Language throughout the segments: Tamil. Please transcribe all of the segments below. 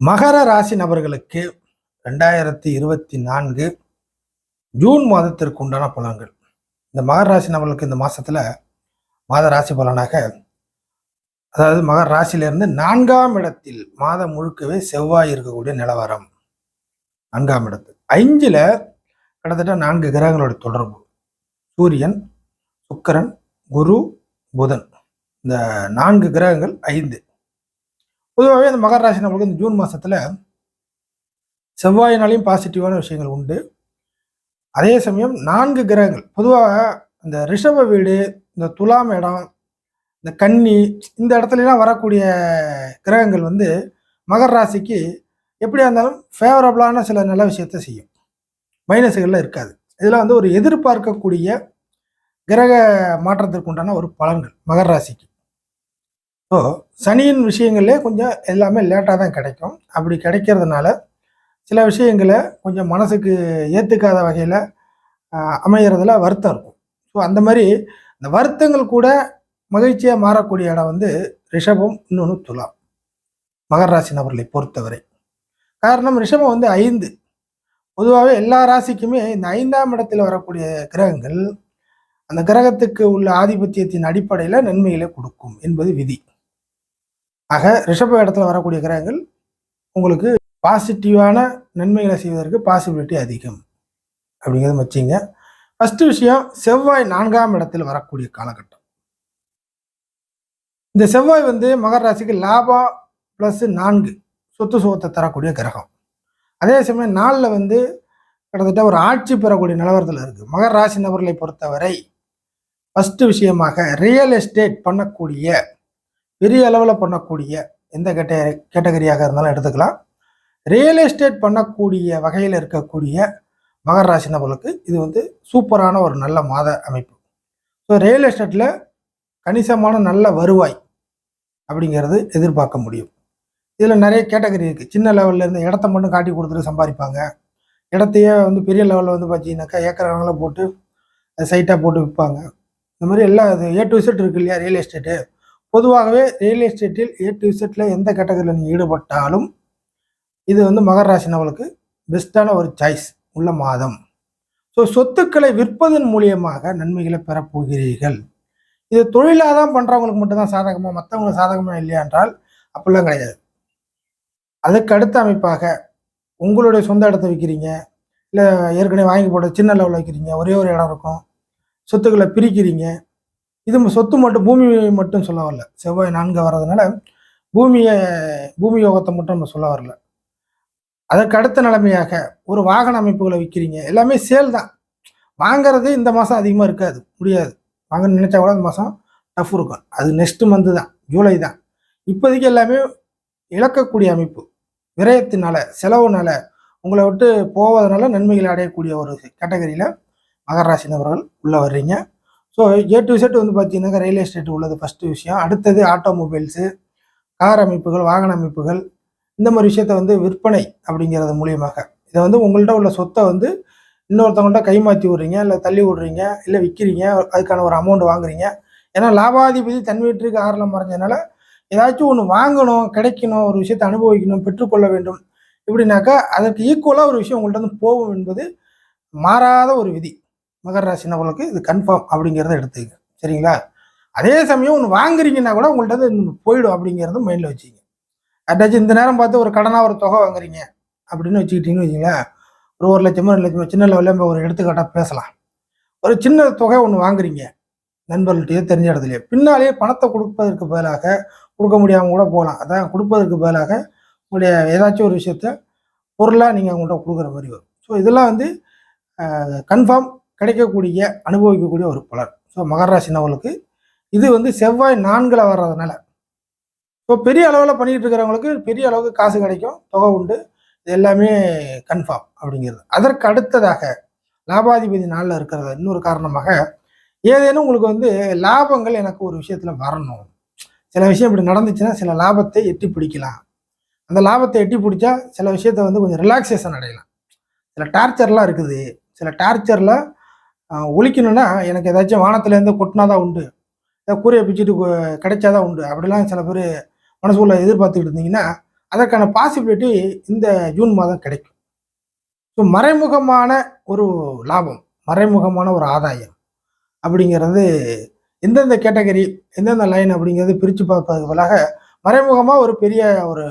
மகர ராசி நபர்களுக்கு ரெண்டாயிரத்தி இருபத்தி நான்கு ஜூன் மாதத்திற்கு உண்டான பலன்கள். இந்த மகர ராசி நபர்களுக்கு இந்த மாதத்தில் மாத ராசி பலனாக அதாவது மகர ராசியிலிருந்து நான்காம் இடத்தில் மாதம் முழுக்கவே செவ்வாய் இருக்கக்கூடிய நிலவரம். நான்காம் இடத்து. ஐஞ்சில் கிட்டத்தட்ட நான்கு கிரகங்களோட தொடர்பு. சூரியன் சுக்கரன் குரு புதன். இந்த நான்கு கிரகங்கள் ஐந்து. பொதுவாகவே இந்த மகர ராசி நம்மளுக்கு இந்த ஜூன் மாதத்தில் செவ்வாயினாலையும் பாசிட்டிவான விஷயங்கள் உண்டு. அதே சமயம் நான்கு கிரகங்கள் பொதுவாக இந்த ரிஷப வீடு இந்த துலாம் இடம் இந்த கன்னி இந்த இடத்துலலாம் வரக்கூடிய கிரகங்கள் வந்து மகர ராசிக்கு எப்படியா இருந்தாலும் ஃபேவரபுளான சில நல்ல விஷயத்த செய்யும். மைனஸுகள்லாம் இருக்காது. இதெல்லாம் வந்து ஒரு எதிர்பார்க்கக்கூடிய கிரக மாற்றத்திற்கு உண்டான ஒரு பலன்கள் மகர ராசிக்கு. ஸோ சனியின் விஷயங்களே கொஞ்சம் எல்லாமே லேட்டாக தான் கிடைக்கும். அப்படி கிடைக்கிறதுனால சில விஷயங்களை கொஞ்சம் மனசுக்கு ஏற்றுக்காத வகையில் அமைகிறதுல வருத்தம் இருக்கும். ஸோ அந்த மாதிரி இந்த வருத்தங்கள் கூட மகிழ்ச்சியாக மாறக்கூடிய இடம் வந்து ரிஷபம் இன்னொன்று துலாம். மகர ராசி நபர்களை பொறுத்தவரை. காரணம் ரிஷபம் வந்து ஐந்து. பொதுவாகவே எல்லா ராசிக்குமே இந்த ஐந்தாம் இடத்தில் வரக்கூடிய கிரகங்கள் அந்த கிரகத்துக்கு உள்ள ஆதிபத்தியத்தின் அடிப்படையில் நன்மைகளை கொடுக்கும் என்பது விதி. ஆக ரிஷப இடத்துல வரக்கூடிய கிரகங்கள் உங்களுக்கு பாசிட்டிவான நன்மைகளை செய்வதற்கு பாசிபிலிட்டி அதிகம். அப்படிங்கிறத வச்சிங்க ஃபஸ்ட்டு விஷயம் செவ்வாய் நான்காம் இடத்தில் வரக்கூடிய காலகட்டம். இந்த செவ்வாய் வந்து மகர ராசிக்கு லாபா ப்ளஸ் நான்கு சொத்து சுகத்தை தரக்கூடிய கிரகம். அதே சமயம் நாளில் வந்து கிட்டத்தட்ட ஒரு ஆட்சி பெறக்கூடிய நிலவரத்தில் இருக்குது மகர ராசி நபர்களை பொறுத்தவரை ஃபஸ்ட்டு விஷயமாக ரியல் எஸ்டேட் பண்ணக்கூடிய பெரிய அளவில் பண்ணக்கூடிய எந்த கேட்ட கேட்டகரியாக இருந்தாலும் எடுத்துக்கலாம். ரியல் எஸ்டேட் பண்ணக்கூடிய வகையில் இருக்கக்கூடிய மகர ராசி நபர்களுக்கு இது வந்து சூப்பரான ஒரு நல்ல மாத அமைப்பு. ஸோ ரியல் எஸ்டேட்டில் கணிசமான நல்ல வருவாய் அப்படிங்கிறது எதிர்பார்க்க முடியும். இதில் நிறைய கேட்டகரி இருக்குது சின்ன லெவல்லேருந்து இருந்து இடத்த மட்டும் காட்டி கொடுத்துட்டு சம்பாதிப்பாங்க. இடத்தையே வந்து பெரிய லெவலில் வந்து பார்த்தீங்கன்னாக்கா ஏக்கர் போட்டு சைட்டாக போட்டு விற்பாங்க இந்த மாதிரி எல்லா இது ஏ டு இசட் இருக்கு இல்லையா ரியல் எஸ்டேட்டு பொதுவாகவே ரியல் எஸ்டேட்டில் ஏ டு இசட்டில் எந்த கேட்டகரியில் நீங்கள் ஈடுபட்டாலும் இது வந்து மகர ராசி பெஸ்ட்டான ஒரு சாய்ஸ் உள்ள மாதம். ஸோ சொத்துக்களை விற்பதன் மூலியமாக நன்மைகளை பெறப்போகிறீர்கள் இது தொழிலாக தான் பண்ணுறவங்களுக்கு மட்டும்தான் சாதகமாக மற்றவங்களுக்கு சாதகமாக இல்லையா என்றால் அப்படிலாம் கிடையாது. அதுக்கு அடுத்த அமைப்பாக உங்களுடைய சொந்த இடத்த விற்கிறீங்க இல்லை ஏற்கனவே வாங்கி போட்ட சின்ன லெவலில் வைக்கிறீங்க ஒரே ஒரு இடம் இருக்கும் சொத்துக்களை பிரிக்கிறீங்க இது சொத்து மட்டும் பூமி மட்டும் சொல்ல வரல. செவ்வாய் நான்கு வர்றதுனால பூமியை பூமி யோகத்தை மட்டும் நம்ம சொல்ல வரல. அதற்கு அடுத்த நிலைமையாக ஒரு வாகன அமைப்புகளை விற்கிறீங்க எல்லாமே சேல் தான். வாங்குறது இந்த மாதம் அதிகமாக இருக்காது. முடியாது. வாங்க நினைச்சா கூட இந்த மாதம் டஃப் இருக்கும். அது நெக்ஸ்ட் மந்த்து தான். ஜூலை தான். இப்போதைக்கு எல்லாமே இழக்கக்கூடிய அமைப்பு. விரயத்தினால செலவுனால உங்களை விட்டு போவதனால நன்மைகளை அடையக்கூடிய ஒரு கேட்டகரியில் மகராசி நபர்கள் உள்ளே வர்றீங்க. ஸோ ஏ டு செட் வந்து பார்த்தீங்கன்னாக்கா ரயில்வே எஸ்டேட் உள்ளது ஃபஸ்ட்டு விஷயம். அடுத்தது ஆட்டோமொபைல்ஸு கார் அமைப்புகள் வாகன அமைப்புகள். இந்த மாதிரி விஷயத்த வந்து விற்பனை அப்படிங்கிறது மூலியமாக. இதை வந்து உங்கள்கிட்ட உள்ள சொத்தை வந்து இன்னொருத்தவங்கள்ட்ட கைமாற்றி விடுறீங்க இல்லை தள்ளி விடுறீங்க இல்லை விற்கிறீங்க அதுக்கான ஒரு அமௌண்ட் வாங்குறீங்க. ஏன்னா லாபாதிபதி தன்வீட்டுக்கு ஆரலம் மறைஞ்சதுனால ஏதாச்சும் ஒன்று வாங்கணும் கிடைக்கணும் ஒரு விஷயத்தை அனுபவிக்கணும் பெற்றுக்கொள்ள வேண்டும். இப்படின்னாக்கா அதற்கு ஈக்குவலாக ஒரு விஷயம் உங்கள்கிட்ட வந்து போகும் என்பது மாறாத ஒரு விதி. மகர ராசி நபர்களுக்கு இது கன்ஃபார்ம் அப்படிங்கிறத எடுத்துக்க சரிங்களா? அதே சமயம் ஒன்று வாங்குறீங்கன்னா கூட உங்கள்கிட்ட வந்து போயிடும் அப்படிங்கிறத மைண்டில் வச்சுங்க அட்டாச்சும் இந்த நேரம் பார்த்து ஒரு கடனாக ஒரு தொகை வாங்குறீங்க அப்படின்னு வச்சுக்கிட்டீங்கன்னு வச்சுங்களேன் ஒரு ஒரு லட்சமோ ரெண்டு லட்சமோ சின்ன லெவலில் ஒரு எடுத்துக்காட்டாக பேசலாம். ஒரு சின்ன தொகை ஒன்று வாங்குறீங்க நண்பர்கள்ட்டையோ தெரிஞ்ச இடத்துலையோ பின்னாலேயே பணத்தை கொடுப்பதற்கு பதிலாக கொடுக்க முடியாமல் கூட போகலாம். அதான் கொடுப்பதற்கு பதிலாக உங்களுடைய ஏதாச்சும் ஒரு விஷயத்த பொருளாக நீங்கள் அவங்கள்ட்ட கொடுக்குற மாதிரி வரும். ஸோ இதெல்லாம் வந்து கன்ஃபார்ம் கிடைக்கக்கூடிய அனுபவிக்கக்கூடிய ஒரு பலன். ஸோ மகராசினவர்களுக்கு இது வந்து செவ்வாய் நான்கில் வர்றதுனால. ஸோ பெரிய அளவில் பண்ணிகிட்டு இருக்கிறவங்களுக்கு பெரிய அளவுக்கு காசு கிடைக்கும் தொகை உண்டு. இது எல்லாமே கன்ஃபார்ம் அப்படிங்கிறது. அதற்கு அடுத்ததாக லாபாதிபதி நாளில் இருக்கிறது இன்னொரு காரணமாக ஏதேனும் உங்களுக்கு வந்து லாபங்கள் எனக்கு ஒரு விஷயத்தில் வரணும். சில விஷயம் இப்படி நடந்துச்சுன்னா சில லாபத்தை எட்டி பிடிக்கலாம். அந்த லாபத்தை எட்டி பிடிச்சா சில விஷயத்த வந்து கொஞ்சம் ரிலாக்ஸேஷன் அடையலாம். சில டார்ச்சர்லாம் இருக்குது. சில டார்ச்சரில் ஒழிக்கணும்னா எனக்கு ஏதாச்சும் வானத்துலேருந்து கொட்டினா தான் உண்டு. ஏதாவது கூரையை பிச்சுட்டு கிடைச்சாதான் உண்டு. அப்படிலாம் சில பேர் மனசுக்குள்ள எதிர்பார்த்துக்கிட்டு இருந்தீங்கன்னா அதற்கான பாசிபிலிட்டி இந்த ஜூன் மாதம் கிடைக்கும். ஸோ மறைமுகமான ஒரு லாபம் மறைமுகமான ஒரு ஆதாயம் அப்படிங்கிறது எந்தெந்த கேட்டகரி எந்தெந்த லைன் அப்படிங்கிறது பிரித்து பார்ப்பதற்கு பதிலாக மறைமுகமாக ஒரு பெரிய ஒரு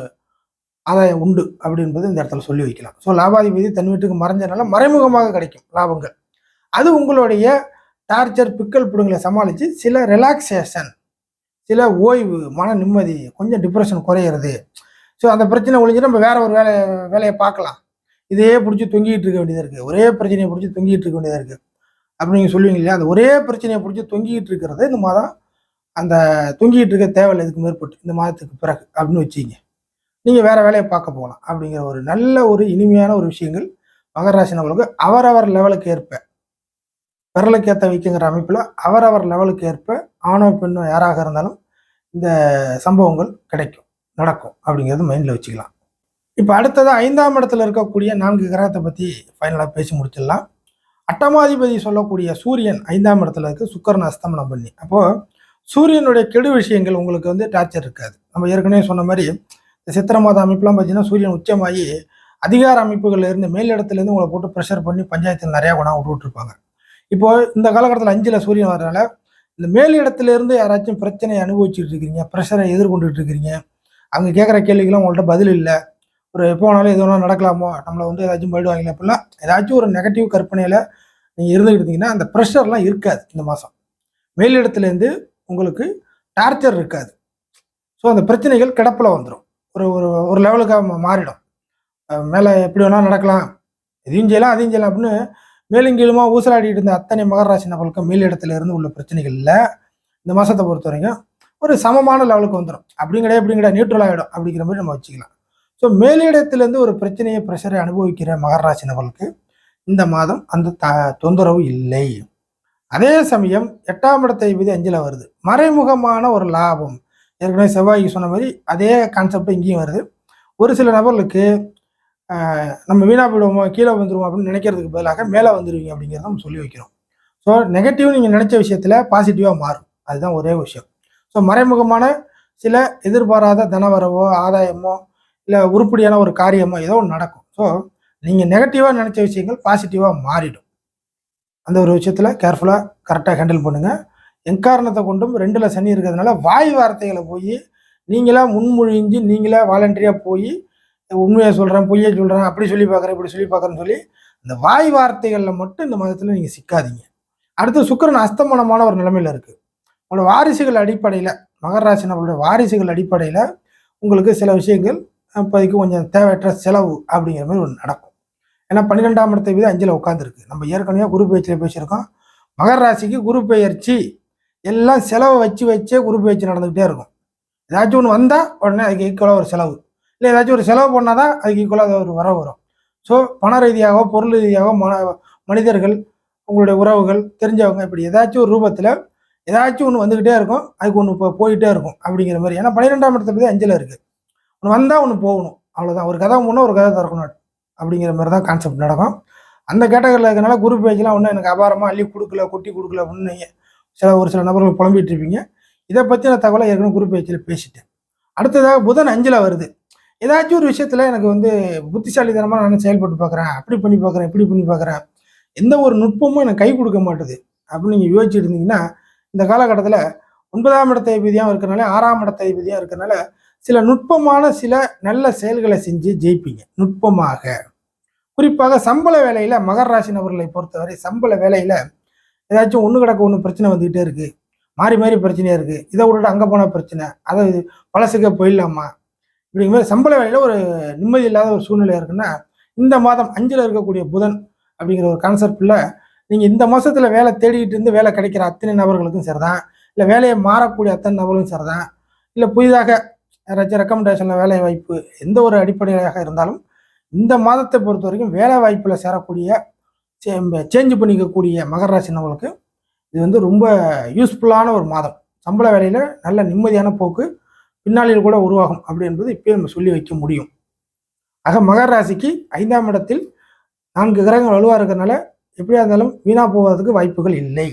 ஆதாயம் உண்டு அப்படின்றது இந்த இடத்துல சொல்லி வைக்கலாம். ஸோ லாபாதிபதி தன் வீட்டுக்கு மறைஞ்சனால மறைமுகமாக கிடைக்கும் லாபங்கள். அது உங்களுடைய டார்ச்சர் பிக்கல் பிடுங்களை சமாளித்து சில ரிலாக்ஸேஷன் சில ஓய்வு மன நிம்மதி கொஞ்சம் டிப்ரெஷன் குறையிறது. ஸோ அந்த பிரச்சனை ஒழிஞ்சு நம்ம வேற ஒரு வேலை வேலையை பார்க்கலாம். இதையே பிடிச்சி தொங்கிட்டு இருக்க வேண்டியதாக இருக்குது ஒரே பிரச்சனையை பிடிச்சி தொங்கிட்டு இருக்க வேண்டியதாக இருக்குது அப்படின்னு நீங்கள் சொல்லுவீங்க இல்லையா? அந்த ஒரே பிரச்சனையை பிடிச்சி தொங்கிட்டு இருக்கிறது இந்த மாதம் அந்த தொங்கிட்டு இருக்க தேவையில்லை இதுக்கு மேற்பட்டு இந்த மாதத்துக்கு பிறகு அப்படின்னு வச்சுக்கிங்க. நீங்கள் வேற வேலையை பார்க்க போகலாம். அப்படிங்கிற ஒரு நல்ல ஒரு இனிமையான ஒரு விஷயங்கள் மகராசி நம்மளுக்கு அவரவர் லெவலுக்கு ஏற்ப விரலுக்கேற்ற வைக்குங்கிற அமைப்பில் அவரவர் லெவலுக்கு ஏற்ப ஆணோ பெண்ணோ யாராக இருந்தாலும் இந்த சம்பவங்கள் கிடைக்கும் நடக்கும் அப்படிங்கிறது மைண்டில் வச்சுக்கலாம். இப்போ அடுத்தது ஐந்தாம் இடத்துல இருக்கக்கூடிய நான்கு கிரகத்தை பற்றி ஃபைனலாக பேசி முடிச்சிடலாம். அட்டமாதிபதி சொல்லக்கூடிய சூரியன் ஐந்தாம் இடத்துல இருக்கு சுக்கரன் அஸ்தமனம் பண்ணி. அப்போது சூரியனுடைய கெடு விஷயங்கள் உங்களுக்கு வந்து டார்ச்சர் இருக்காது. நம்ம ஏற்கனவே சொன்ன மாதிரி இந்த சித்திர மாத அமைப்புலாம் பார்த்தீங்கன்னா சூரியன் உச்சமாகி அதிகார அமைப்புகள்லேருந்து மேல் மேலிடத்துலேருந்து உங்களை போட்டு ப்ரெஷர் பண்ணி பஞ்சாயத்தில் நிறையா குணம் விட்டுருப்பாங்க இப்போ இந்த காலகட்டத்தில் அஞ்சில் சூரியன் வர்றதுனால இந்த மேலிடத்துலேருந்து யாராச்சும் பிரச்சனையை அனுபவிச்சுட்டு இருக்கிறீங்க ப்ரெஷரை எதிர்கொண்டுட்டு இருக்கிறீங்க அவங்க கேட்குற கேள்விக்கெல்லாம் உங்கள்கிட்ட பதில் இல்லை. ஒரு எப்போ வேணாலும் எது வேணாலும் நடக்கலாமோ நம்மளை வந்து ஏதாச்சும் போயிடுவாங்களே அப்படிலாம் ஏதாச்சும் ஒரு நெகட்டிவ் கற்பனையில் நீங்கள் இருந்துகிட்டு இருந்தீங்கன்னா அந்த ப்ரெஷர்லாம் இருக்காது இந்த மாதம் மேலிடத்துலேருந்து உங்களுக்கு டார்ச்சர் இருக்காது. ஸோ அந்த பிரச்சனைகள் கிடப்பில் வந்துடும் ஒரு ஒரு ஒரு லெவலுக்காக மாறிடும். மேலே எப்படி வேணாலும் நடக்கலாம். இதையும் செய்யலாம் அதையும் செய்யலாம் அப்படின்னு மேலும் கீழுமா ஊசலாடிட்டு இருந்த அத்தனை மகர ராசி நபர்களுக்கும் மேலிடத்துல இருந்து உள்ள பிரச்சனைகள் இல்லை. இந்த மாதத்தை பொறுத்த வரைக்கும் ஒரு சமமான லெவலுக்கு வந்துடும் அப்படியும் அப்படிங்கிற இப்படியும் நியூட்ரல் ஆகிடும் அப்படிங்கிற மாதிரி நம்ம வச்சுக்கலாம். ஸோ மேலிடத்திலேருந்து ஒரு பிரச்சனையை ப்ரெஷரை அனுபவிக்கிற மகர ராசி நபர்களுக்கு இந்த மாதம் அந்த த தொந்தரவு இல்லை. அதே சமயம் எட்டாம் இடத்தை விதி அஞ்சில் வருது. மறைமுகமான ஒரு லாபம். ஏற்கனவே செவ்வாய்க்கு சொன்ன மாதிரி அதே கான்செப்ட் இங்கேயும் வருது. ஒரு சில நபர்களுக்கு நம்ம வீணா போயிடுவோமோ கீழே வந்துடுவோம் அப்படின்னு நினைக்கிறதுக்கு பதிலாக மேலே வந்துடுவீங்க அப்படிங்கிறத நம்ம சொல்லி வைக்கிறோம். ஸோ நெகட்டிவ் நீங்கள் நினைச்ச விஷயத்தில் பாசிட்டிவாக மாறும். அதுதான் ஒரே விஷயம். ஸோ மறைமுகமான சில எதிர்பாராத தனவரவோ ஆதாயமோ இல்லை உருப்படியான ஒரு காரியமோ ஏதோ ஒன்று நடக்கும். ஸோ நீங்கள் நெகட்டிவாக நினச்ச விஷயங்கள் பாசிட்டிவாக மாறிடும். அந்த ஒரு விஷயத்தில் கேர்ஃபுல்லாக கரெக்டாக ஹேண்டில் பண்ணுங்கள் எக்காரணத்தை கொண்டும் ரெண்டில் சனி இருக்கிறதுனால வாய் வார்த்தைகளை போய் நீங்களாக முன்மொழிஞ்சு நீங்களே வாலண்டரியாக போய் உண்மையை சொல்கிறேன் பொய்யை சொல்கிறேன் அப்படி சொல்லி பார்க்குறேன் இப்படி சொல்லி பார்க்குறேன்னு சொல்லி இந்த வாய் வார்த்தைகளில் மட்டும் இந்த மதத்தில் நீங்கள் சிக்காதீங்க. அடுத்து சுக்கிரன் அஸ்தமனமான ஒரு நிலைமையில் இருக்குது உங்களோட வாரிசுகள் அடிப்படையில் மகராசி நம்மளுடைய வாரிசுகள் அடிப்படையில் உங்களுக்கு சில விஷயங்கள் இப்போதைக்கு கொஞ்சம் தேவையற்ற செலவு அப்படிங்கிற மாதிரி ஒன்று நடக்கும். ஏன்னா பன்னிரெண்டாம் இடத்தை வீதம் அஞ்சில் உட்காந்துருக்கு நம்ம ஏற்கனவே குரு பயிற்சியில் பேசியிருக்கோம். மகர ராசிக்கு குரு பெயர்ச்சி எல்லாம் செலவை வச்சு வச்சே குரு பயிற்சி நடந்துக்கிட்டே இருக்கும். ஏதாச்சும் ஒன்று வந்தால் உடனே அதுக்கு ஈக்குவலாக ஒரு செலவு. இல்லை ஏதாச்சும் ஒரு செலவு பண்ணால் தான் அதுக்கு ஈக்குவலாக ஒரு வரவு வரும். ஸோ பண ரீதியாகவோ பொருள் ரீதியாகவோ மன மனிதர்கள் உங்களுடைய உறவுகள் தெரிஞ்சவங்க இப்படி ஏதாச்சும் ஒரு ரூபத்தில் ஏதாச்சும் ஒன்று வந்துக்கிட்டே இருக்கும். அதுக்கு ஒன்று இப்போ போயிட்டே இருக்கும் அப்படிங்கிற மாதிரி. ஏன்னா பன்னிரெண்டாம் இடத்தை பற்றி அஞ்சில் இருக்குது ஒன்று வந்தால் ஒன்று போகணும். அவ்வளோதான் ஒரு கதை ஒன்று ஒரு கதை திறக்கணும் அப்படிங்கிற மாதிரி தான் கான்செப்ட் நடக்கும். அந்த கேட்டகரியில் இருக்கிறனால குரூப் பேஜ்லாம் ஒன்றும் எனக்கு அபாரமாக அள்ளி கொடுக்கல கொட்டி கொடுக்கல அப்படின்னு நீங்கள் சில ஒரு சில நபர்கள் புலம்பிகிட்டு இருப்பீங்க. இதை பற்றின தகவலை ஏற்கனவே குரூப் பேஜில் பேசிட்டேன். அடுத்ததாக புதன் அஞ்சில் வருது. ஏதாச்சும் ஒரு விஷயத்தில் எனக்கு வந்து புத்திசாலித்தனமாக நான் செயல்பட்டு பார்க்குறேன் அப்படி பண்ணி பார்க்குறேன் இப்படி பண்ணி பார்க்குறேன் எந்த ஒரு நுட்பமும் எனக்கு கை கொடுக்க மாட்டுது. அப்படின்னு நீங்கள் யோசிச்சுட்டு இருந்தீங்கன்னா இந்த காலகட்டத்தில் ஒன்பதாம் இடத்த விதியாக இருக்கிறனால ஆறாம் இடத்த விதியாக இருக்கிறனால சில நுட்பமான சில நல்ல செயல்களை செஞ்சு ஜெயிப்பீங்க. நுட்பமாக. குறிப்பாக சம்பள வேலையில் மகர ராசி நபர்களை பொறுத்தவரை சம்பள வேலையில் ஏதாச்சும் ஒன்று கிடக்க ஒன்று பிரச்சனை வந்துக்கிட்டே இருக்குது மாறி மாறி பிரச்சனையாக இருக்குது இதை விட்டுட்டு அங்கே போன பிரச்சனை. அதை பழசுக்க போயிடலாமா? இப்படிங்கிற மாதிரி சம்பள வேலையில் ஒரு நிம்மதி இல்லாத ஒரு சூழ்நிலை இருக்குன்னா இந்த மாதம் அஞ்சில் இருக்கக்கூடிய புதன் அப்படிங்கிற ஒரு கான்செப்டில் நீங்கள் இந்த மாதத்தில் வேலை தேடிக்கிட்டு இருந்து வேலை கிடைக்கிற அத்தனை நபர்களுக்கும் சரிதான். இல்லை வேலையை மாறக்கூடிய அத்தனை நபர்களுக்கும் சரிதான். இல்லை புதிதாக யாராச்சும் ரெக்கமெண்டேஷனில் வேலை வாய்ப்பு எந்த ஒரு அடிப்படையாக இருந்தாலும் இந்த மாதத்தை பொறுத்த வரைக்கும் வேலை வாய்ப்பில் சேரக்கூடிய சேஞ்ச் பண்ணிக்கக்கூடிய மகர ராசி நபர்களுக்கு இது வந்து ரொம்ப யூஸ்ஃபுல்லான ஒரு மாதம். சம்பள வேலையில் நல்ல நிம்மதியான போக்கு பின்னாளில் கூட உருவாகும் அப்படி என்பது இப்பயே நம்ம சொல்லி வைக்க முடியும். ஆக மகர ராசிக்கு ஐந்தாம் இடத்தில் நான்கு கிரகங்கள் வலுவாக இருக்கிறதுனால எப்படியா இருந்தாலும் வீணாக போவதற்கு வாய்ப்புகள் இல்லை.